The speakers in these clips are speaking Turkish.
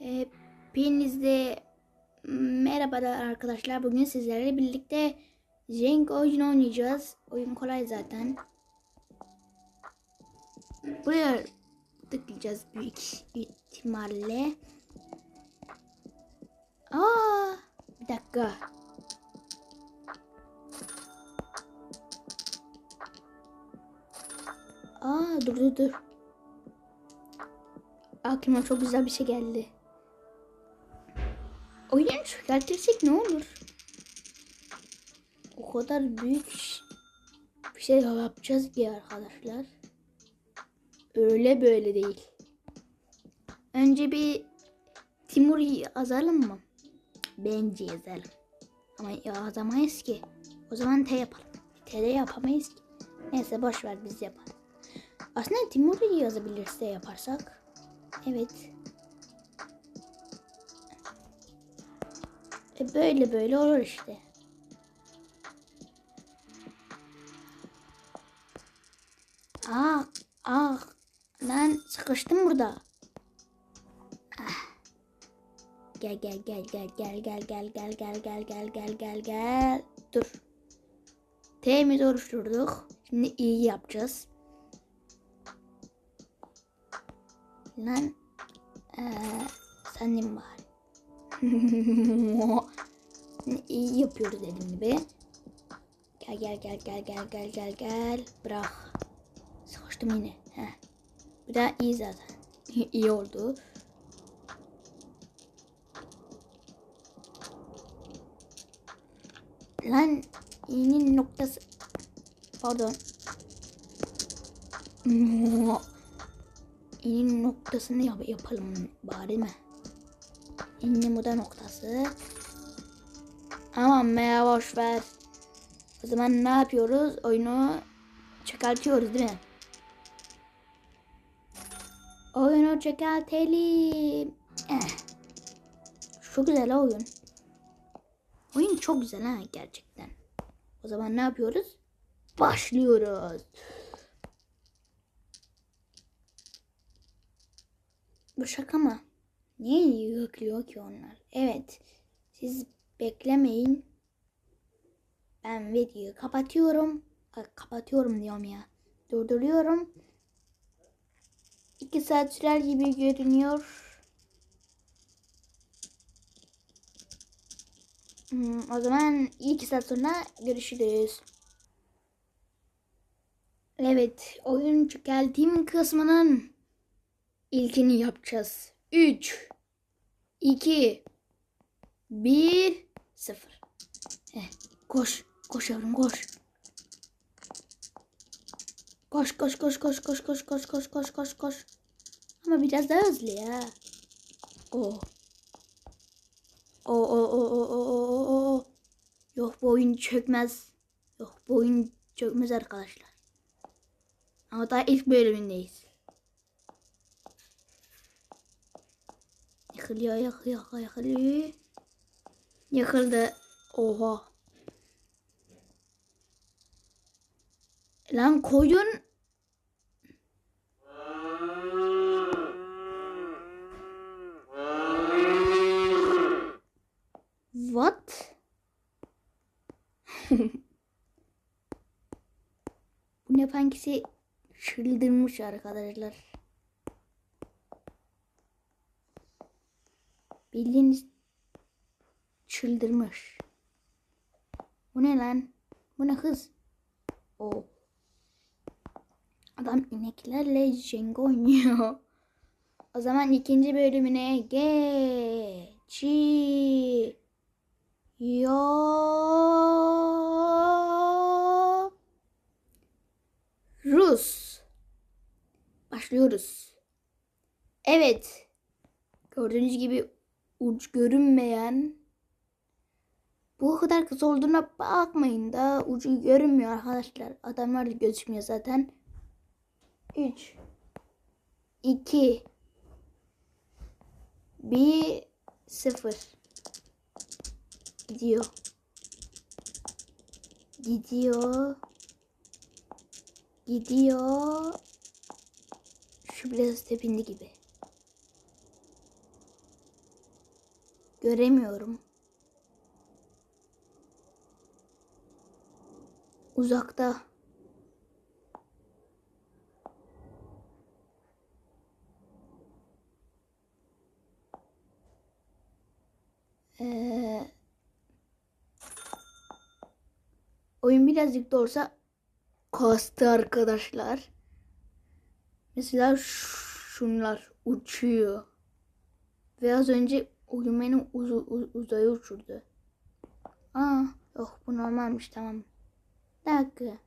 Hepinizde merhabalar arkadaşlar. Bugün sizlerle birlikte Jenga oyunu oynayacağız. Oyun kolay zaten. Buraya tıklayacağız büyük ihtimalle. Aa, bir dakika. Aa, dur dur dur. Aklıma çok güzel bir şey geldi. Oyunu çökertirsek ne olur? O kadar büyük bir şey yapacağız ki arkadaşlar. Öyle böyle değil. Önce bir Timur'u yazalım mı? Bence yazalım. Ama yazamayız ki. O zaman T yapalım. T de yapamayız ki. Neyse boş ver biz yapalım. Aslında Timur'u yazabilirse yaparsak. Evet. E böyle böyle olur işte. Ah, ah. Lan sıkıştım burada. Ah. Gel gel gel gel gel gel gel gel gel gel gel gel gel gel. Dur. T'mizi oluşturduk. Şimdi iyi yapacağız. Lan. Ee, mi bari? İyi yapıyoruz dediğim gibi. Gel gel gel gel gel gel gel gel. Bırak. Sıkıştım yine. Heh. Bu da iyi zaten. iyi oldu. Lan iğnenin noktası. Pardon. İğnenin noktasını yap yapalım bari mi? İğne muda noktası. Aman be boş ver. O zaman ne yapıyoruz? Oyunu çıkartıyoruz değil mi? Oyunu çıkartalım. Eh. Çok güzel oyun. Oyun çok güzel ha gerçekten. O zaman ne yapıyoruz? Başlıyoruz. Bu şaka mı? Niye yüklüyor ki onlar? Evet. Siz beklemeyin. Ben videoyu kapatıyorum. Ay, kapatıyorum diyorum ya. Durduruyorum. 2 saat sürer gibi görünüyor. Hmm, o zaman 2 saat sonra görüşürüz. Evet, oyun çıkartayım kısmının ilkini yapacağız. 3 2 1 0 Heh, koş. Koş yavrum koş. Koş koş koş koş koş koş koş koş koş koş koş. Ama biraz daha hızlı ya. O. O o o o o o o o. Yok bu oyun çökmez. Yok bu oyun çökmez arkadaşlar. Ama daha ilk bölümündeyiz. yakılıyor yakılıyor yakılıyor. Yakıldı. Oha. Lan koyun. What? Bunu yapan kişi çıldırmış arkadaşlar. Bildiğiniz çıldırmış. Bu ne lan? Bu ne kız? O. Adam ineklerle Jenga oynuyor. O zaman ikinci bölümüne geçiyor. Rus. Başlıyoruz. Evet. Gördüğünüz gibi uç görünmeyen bu kadar kısa olduğuna bakmayın da ucu görünmüyor arkadaşlar. Adamlar da gözükmüyor zaten. 3 2 1 0 Gidiyor. Gidiyor. Gidiyor. Şu biraz tepindi gibi. Göremiyorum. Uzakta. Ee, oyun birazcık da olsa kastı arkadaşlar. Mesela şunlar uçuyor. Ve az önce oyun beni uz uz uzaya uçurdu. Aa, yok bu normalmiş tamam. Dakika.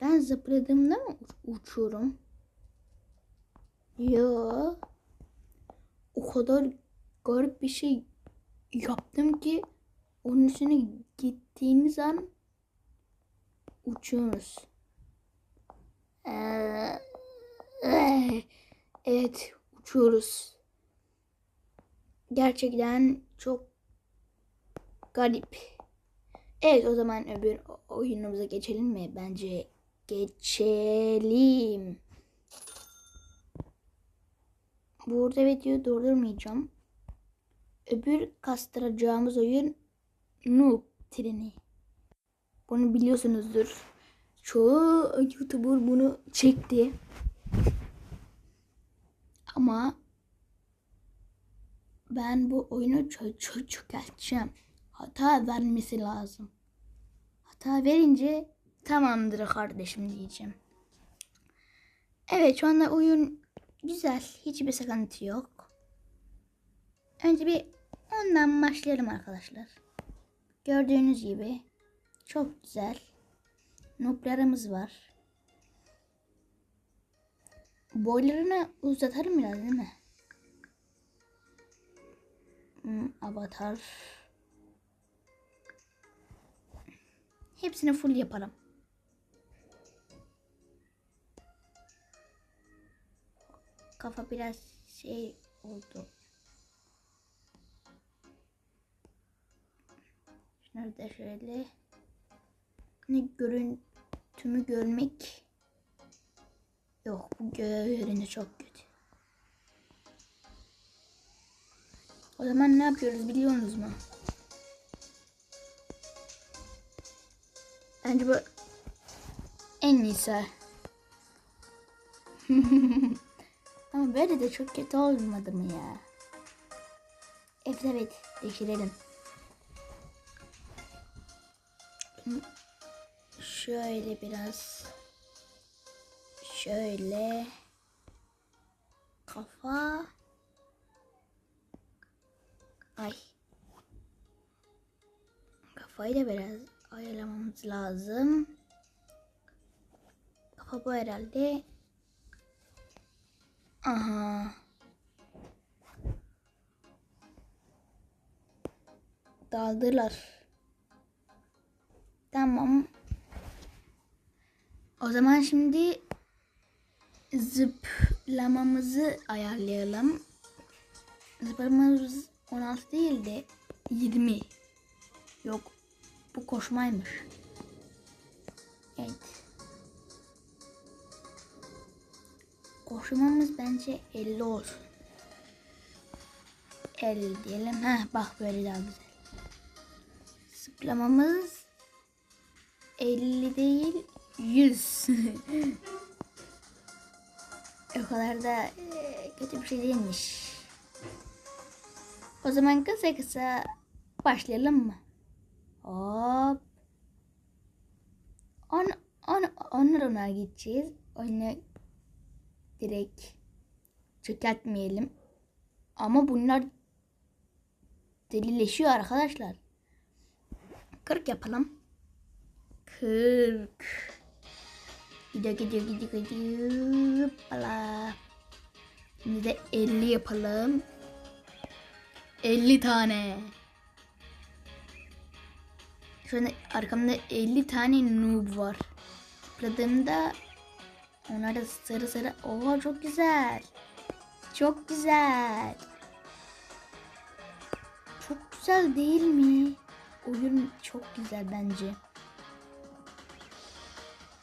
Ben zıpladığımda mı uçuyorum? Yo. O kadar garip bir şey yaptım ki onun üstüne gittiğiniz an uçuyorsunuz. Ee, evet uçuyoruz. Gerçekten çok garip. Evet o zaman öbür oyunumuza geçelim mi? Bence geçelim. Burada videoyu durdurmayacağım. Öbür kastıracağımız oyun Noob Treni. Bunu biliyorsunuzdur. Çoğu YouTuber bunu çekti. Ama ben bu oyunu çok çökerteceğim. Hata vermesi lazım. Hata verince tamamdır kardeşim diyeceğim. Evet şu anda oyun güzel. Hiçbir sıkıntı yok. Önce bir ondan başlayalım arkadaşlar. Gördüğünüz gibi çok güzel. Noplarımız var. Boylarını uzatalım biraz değil mi? Hmm, avatar. Hepsini full yapalım. Kafa biraz şey oldu. Şunları da şöyle. Ne görüntümü görmek yok. Bu görüntü çok kötü. O zaman ne yapıyoruz biliyorsunuz mu? Bence bu en iyisi. Ama böyle de çok kötü olmadı mı ya? Evet evet değiştirelim. Şöyle biraz şöyle kafa ay kafayı da biraz ayarlamamız lazım. Kafa bu herhalde. Aha. Daldılar. Tamam. O zaman şimdi zıplamamızı ayarlayalım. Zıplamamız 16 değil de 20. Yok. Bu koşmaymış. Evet. Koşmamız bence 50 olsun. 50 diyelim. Ha bak böyle daha güzel. Zıplamamız 50 değil 100. o kadar da e, kötü bir şey değilmiş. O zaman kısa kısa başlayalım mı? Hop. On, on, onlar ona gideceğiz. Ona direkt çökertmeyelim. Ama bunlar delileşiyor arkadaşlar. 40 yapalım. 40. Gidiyor gidiyor gidiyor gidiyor. Hoppala. Şimdi de 50 yapalım. 50 tane. Şu anda arkamda 50 tane noob var. Zıpladığımda onlar da sarı sarı. Oha çok güzel. Çok güzel. Çok güzel değil mi? Oyun çok güzel bence.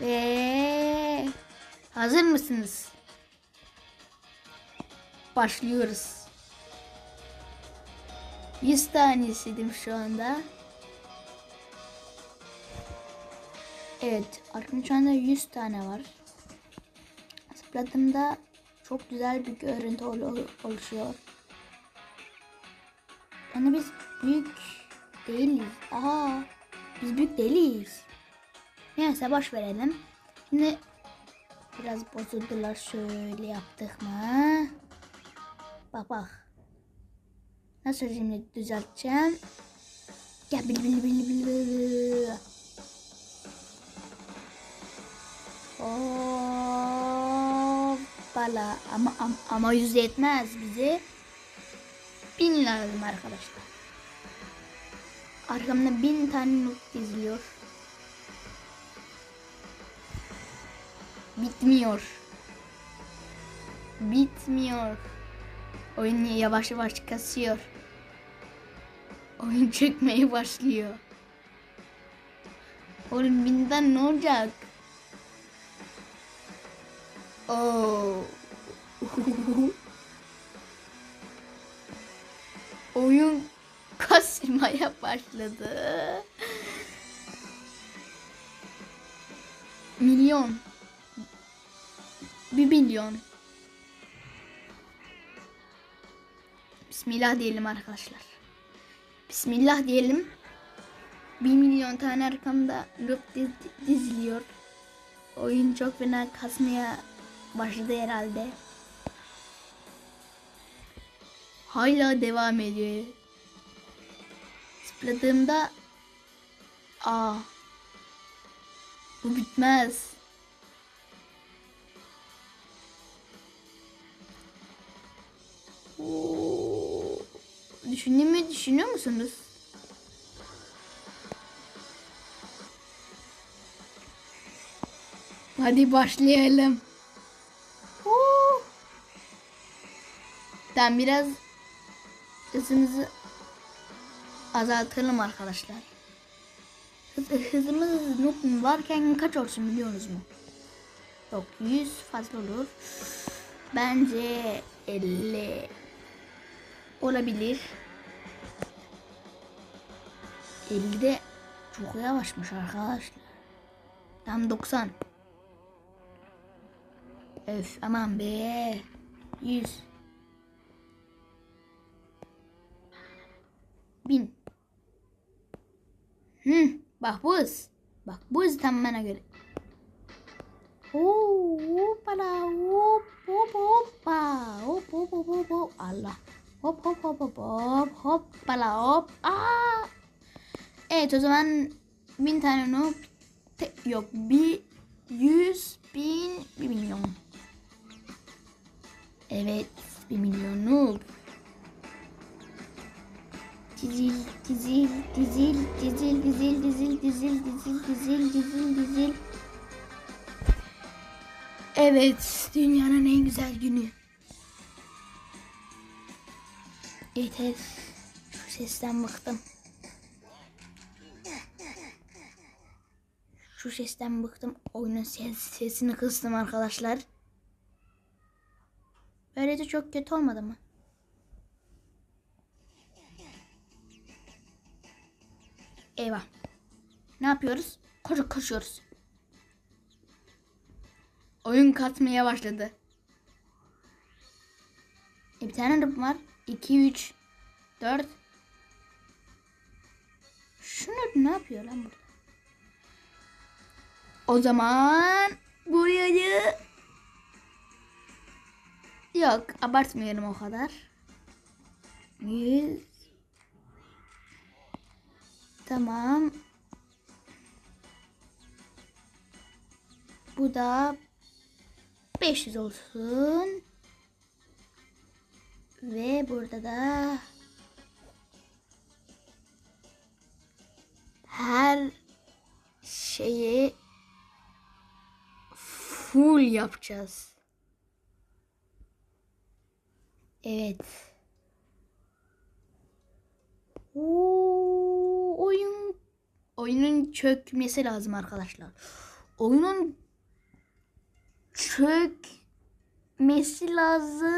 Ve hazır mısınız? Başlıyoruz. 100 tanesiydim şu anda. Evet, arkamda şu anda 100 tane var. Zıpladığımda çok güzel bir görüntü ol- oluşuyor. Yani biz büyük değiliz. Aa, biz büyük değiliz. Neyse boş verelim. Şimdi biraz bozuldular şöyle yaptık mı? Bak bak. Nasıl şimdi düzelteceğim? Gel bil bil bil bil bil. Hoppala. Ama, ama, ama yüz yetmez bize. Bin lazım arkadaşlar. Arkamda bin tane not diziliyor. Bitmiyor. Bitmiyor. Oyun yavaş yavaş kasıyor. Oyun çökmeye başlıyor. Oğlum binden ne olacak? Oo. Oyun kasmaya başladı. Milyon. Bir milyon. Bismillah diyelim arkadaşlar. Bismillah diyelim. Bir milyon tane arkamda loop diz- diziliyor. Oyun çok fena kasmaya başladı herhalde. Hala devam ediyor. Zıpladığımda aa bu bitmez. Oo, Düşündüğümü düşünüyor musunuz? Hadi başlayalım. Oo. Tamam biraz hızımızı azaltalım arkadaşlar. Hız, hızımız noob varken kaç olsun biliyorsunuz mu? Yok 100 fazla olur. Bence 50 olabilir. 50 de çok yavaşmış arkadaşlar. Tam 90. Öf aman be. 100. 1000. Hı, bak bu hız. Bak bu hız tam bana göre. Oo, hoppala, hop hop hoppa. Hop hop hop hop hop. Allah. Hop hop hop hop hop. Hoppala hop. Aa. Evet o zaman bin tane noob. Yok bir yüz bin bir milyon. Evet bir milyon noob. Dizil, dizil, dizil, dizil, dizil, dizil, dizil, dizil, dizil, dizil, dizil. Evet, dünyanın en güzel günü. Yeter. Şu sesten bıktım. Şu sesten bıktım. Oyunun ses, sesini kıstım arkadaşlar. Böylece çok kötü olmadı mı? Eyvah. Ne yapıyoruz? Koşu koşuyoruz. Oyun katmaya başladı. E, bir tane rıp var. 2, 3, 4. Şunu ne yapıyor lan burada? O zaman burayı yok abartmıyorum o kadar. 100 Tamam. Bu da 500 olsun. Ve burada da her şeyi full yapacağız. Evet. Oo, oyun oyunun çökmesi lazım arkadaşlar. Oyunun çökmesi lazım.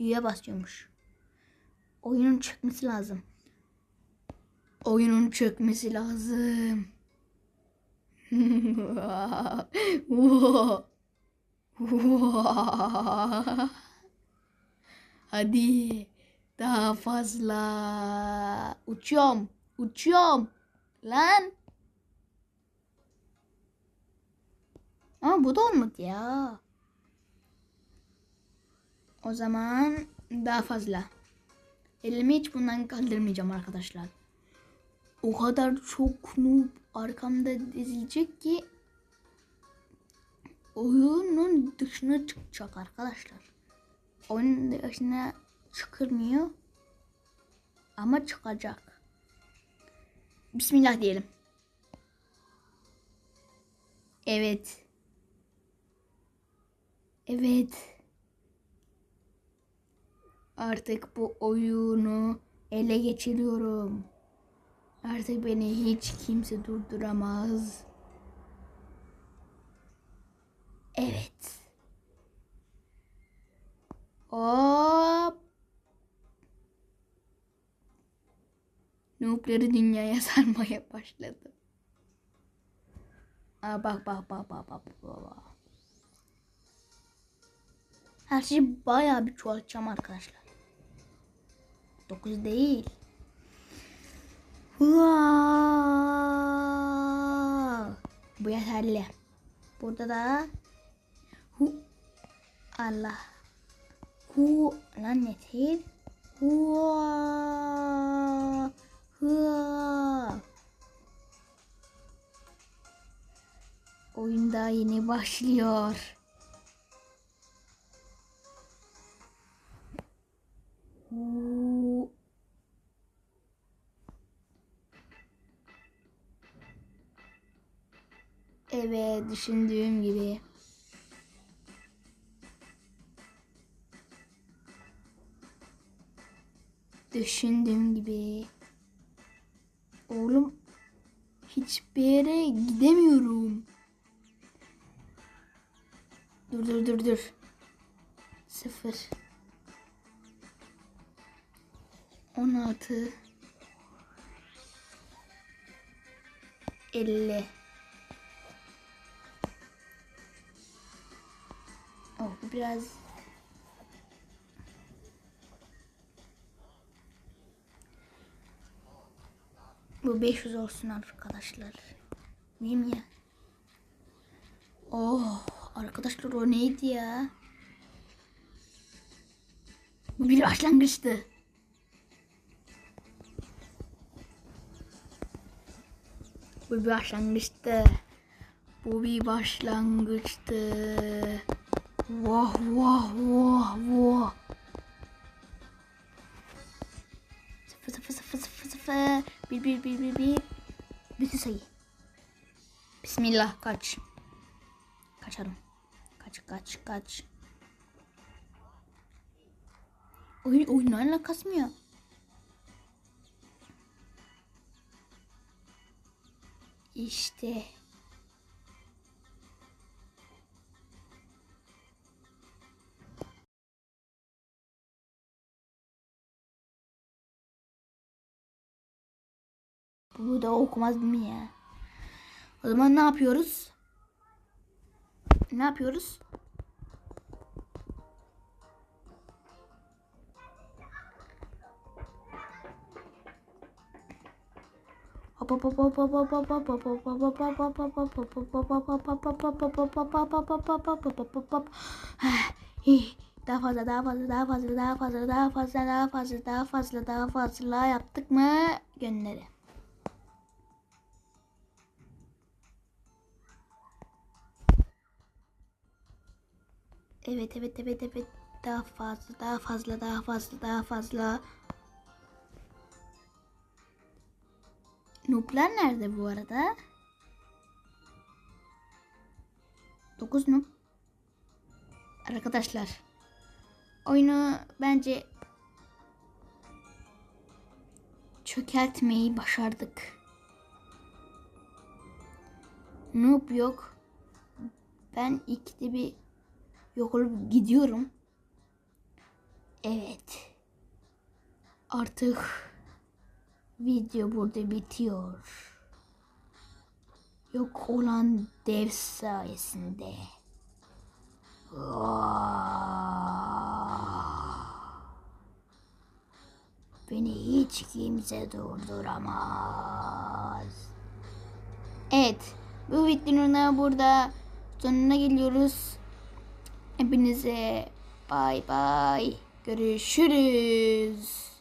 Üye basıyormuş. Oyunun çökmesi lazım. Oyunun çökmesi lazım. Hadi daha fazla. Uçuyorum. Uçuyorum. Lan. Ama bu da olmadı ya. O zaman daha fazla. Elimi hiç bundan kaldırmayacağım arkadaşlar. O kadar çok noob arkamda dizilecek ki oyunun dışına çıkacak arkadaşlar. Oyunun dışına çıkırmıyor ama çıkacak. Bismillah diyelim. Evet. Evet. Artık bu oyunu ele geçiriyorum. Artık beni hiç kimse durduramaz. Evet. Hop. Noob'ları dünyaya sarmaya başladı. Aa, bak bak bak bak bak bak. bak. Her şeyi bayağı bir çoğaltacağım arkadaşlar. 9 değil. Hua! Bu yeterli. Burada da hu Allah. Hu lan netir? Hua! Hua! Oyun daha yeni başlıyor. Evet, düşündüğüm gibi. Düşündüğüm gibi. Oğlum hiçbir yere gidemiyorum. Dur dur dur dur. Sıfır. 16 50 Oh biraz Bu 500 olsun arkadaşlar. Mühim ya. Oh arkadaşlar o neydi ya? Bu bir başlangıçtı. Bu bir başlangıçtı. Bu bir başlangıçtı. Vah vah vah vah. Sıfır sıfır sıfır sıfır sıfır. Bir bir bir bir bir. Bütün sayı. Bismillah kaç. Kaçarım. Kaç kaç kaç. Oyun oyunlarla kasmıyor. İşte. Bu da okumaz mı ya? O zaman ne yapıyoruz? Ne yapıyoruz? Daha fazla, daha fazla, daha fazla, daha fazla, daha fazla, daha fazla, daha fazla, daha fazla yaptık mı gönderi. Evet, evet, evet, evet. Daha fazla, daha fazla, daha fazla, daha fazla. Noob'lar nerede bu arada? 9 noob. Arkadaşlar. Oyunu bence çökertmeyi başardık. Noob yok. Ben ikide bir yok olup gidiyorum. Evet. Artık video burada bitiyor. Yok olan dev sayesinde. Beni hiç kimse durduramaz. Evet. Bu videonun burada sonuna geliyoruz. Hepinize bay bay. Görüşürüz.